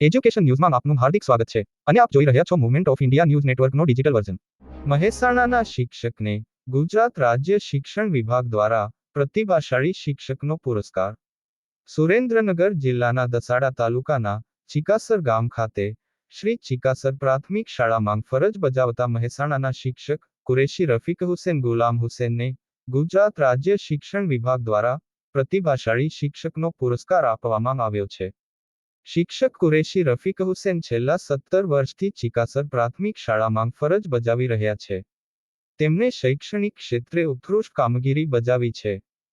Education ન્યૂઝમાં આપનું હાર્દિક સ્વાગત છે અને આપ જોઈ રહ્યા છો મુવમેન્ટ ઓફ ઇન્ડિયા ન્યૂઝ નેટવર્કનો ડિજિટલ વર્ઝન મહેસાણાના શિક્ષકને ગુજરાત રાજ્ય શિક્ષણ વિભાગ દ્વારા પ્રતિભાશાળી શિક્ષકનો પુરસ્કાર. સુરેન્દ્રનગર જિલ્લાના દસાડા તાલુકાના ચિકાસર ગામ ખાતે શ્રી ચિકાસર પ્રાથમિક શાળામાં ફરજ બજાવતા મહેસાણાના શિક્ષક કુરેશી રફીક હુસેન, ગુલામ હુસેનને ગુજરાત રાજ્ય શિક્ષણ વિભાગ દ્વારા પ્રતિભાશાળી શિક્ષકનો પુરસ્કાર આપવામાં આવ્યો છે. શિક્ષક કુરેશી રફીક હુસેન છેલ્લા સત્તર વર્ષથી ચિકાસર પ્રાથમિક શાળામાં ફરજ બજાવી રહ્યા છે. તેમણે શૈક્ષણિક ક્ષેત્રે ઉત્કૃષ્ટ કામગીરી બજાવી છે.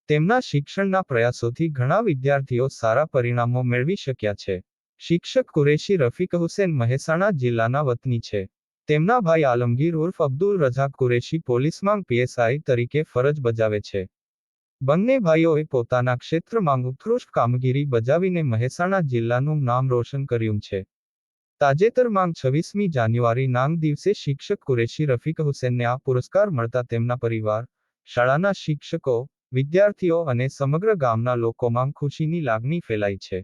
તેમના શિક્ષણના પ્રયાસોથી ઘણા વિદ્યાર્થીઓ સારા પરિણામો મેળવી શક્યા છે. શિક્ષક કુરેશી રફીક હુસેન મહેસાણા જિલ્લાના વતની છે. તેમના ભાઈ આલમગીર ઉર્ફ અબ્દુલ રઝાક કુરેશી પોલીસમાં પીએસઆઈ તરીકે ફરજ બજાવે છે. બંને ભાઈઓએ પોતાના ક્ષેત્રમાં ઉત્કૃષ્ટ કામગીરી બજાવીને મહેસાણા જિલ્લાનું નામ રોશન કર્યું છે. તાજેતરમાં છવ્વીસમી જાન્યુઆરી નામ દિવસે શિક્ષક કુરેશી રફીક હુસેનને આ પુરસ્કાર મળતા તેમના પરિવાર, શાળાના શિક્ષકો, વિદ્યાર્થીઓ અને સમગ્ર ગામના લોકોમાં ખુશીની લાગણી ફેલાઈ છે.